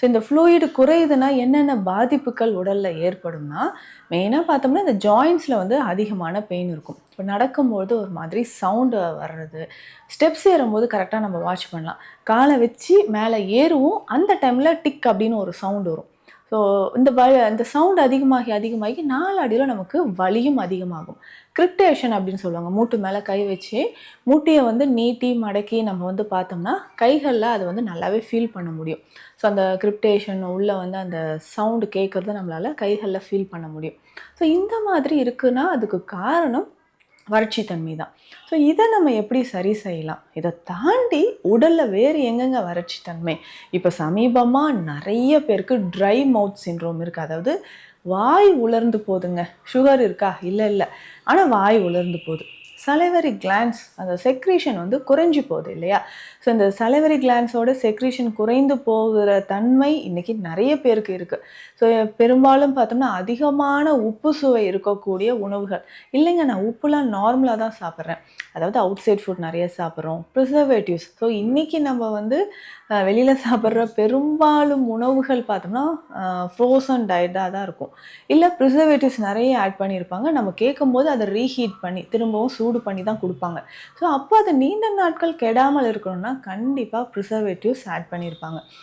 So இந்த fluid குறையுதுன்னா என்னென்ன பாதிப்புகள் உடலில் ஏற்படும்னா மெயினாக பார்த்தோம்னா இந்த ஜாயின்ஸில் வந்து அதிகமான பெயின் இருக்கும். இப்போ நடக்கும்போது ஒரு மாதிரி சவுண்டு வர்றது ஸ்டெப்ஸ் ஏறும்போது கரெக்டாக நம்ம வாட்ச் பண்ணலாம். காலை வச்சு மேலே ஏறுவோம் அந்த டைமில் டிக் அப்படின்னு ஒரு சவுண்ட் வரும். ஸோ இந்த வ இந்த சவுண்ட் அதிகமாகி அதிகமாகி நாளடியில் நமக்கு வலியும் அதிகமாகும். கிரிப்டேஷன் அப்படின்னு சொல்லுவாங்க. மூட்டு மேலே கை வச்சு மூட்டையை வந்து நீட்டி மடக்கி நம்ம வந்து பார்த்தோம்னா கைகளில் அதை வந்து நல்லாவே ஃபீல் பண்ண முடியும். ஸோ அந்த கிரிப்டேஷன் உள்ளே வந்து அந்த சவுண்டு கேட்குறத நம்மளால் கைகளில் ஃபீல் பண்ண முடியும். ஸோ இந்த மாதிரி இருக்குன்னா அதுக்கு காரணம் வறட்சி தன்மை தான் ஸோ இதை நம்ம எப்படி சரி செய்யலாம்? இதை தாண்டி உடலில் வேறு எங்கெங்க வறட்சி தன்மை இப்போ சமீபமாக நிறைய பேருக்கு ட்ரை மவுத் சின்ரோம் இருக்குது அதாவது வாய் உலர்ந்து போகுதுங்க. சுகர் இருக்கா? இல்லை இல்லை. ஆனால் வாய் உலர்ந்து போகுது. சலைவரி கிளான்ஸ் அந்த செக்ரீஷன் வந்து குறைஞ்சி போகுது இல்லையா? ஸோ இந்த சலைவரி கிளான்ஸோட செக்ரீஷன் குறைந்து போகிற தன்மை இன்றைக்கி நிறைய பேருக்கு இருக்குது ஸோ பெரும்பாலும் பார்த்தோம்னா அதிகமான உப்பு சுவை இருக்கக்கூடிய உணவுகள். இல்லைங்க நான் உப்புலாம் நார்மலாக தான் சாப்பிட்றேன். அதாவது அவுட் சைட் ஃபுட் நிறைய சாப்பிட்றோம் ப்ரிசர்வேட்டிவ்ஸ் ஸோ இன்றைக்கி நம்ம வந்து வெளியில் சாப்பிட்ற பெரும்பாலும் உணவுகள் பார்த்தோம்னா ஃப்ரோசன் டயட்டாக தான் இருக்கும். இல்லை ப்ரிசர்வேட்டிவ்ஸ் நிறைய ஆட் பண்ணியிருப்பாங்க. நம்ம கேட்கும்போது அதை ரீஹீட் பண்ணி திரும்பவும் சூடு பண்ணி தான் கொடுப்பாங்க. ஸோ அப்போ அது நீண்ட நாட்கள் கெடாமல் இருக்கணும்னா கண்டிப்பாக ப்ரிசர்வேட்டிவ்ஸ் ஆட் பண்ணியிருப்பாங்க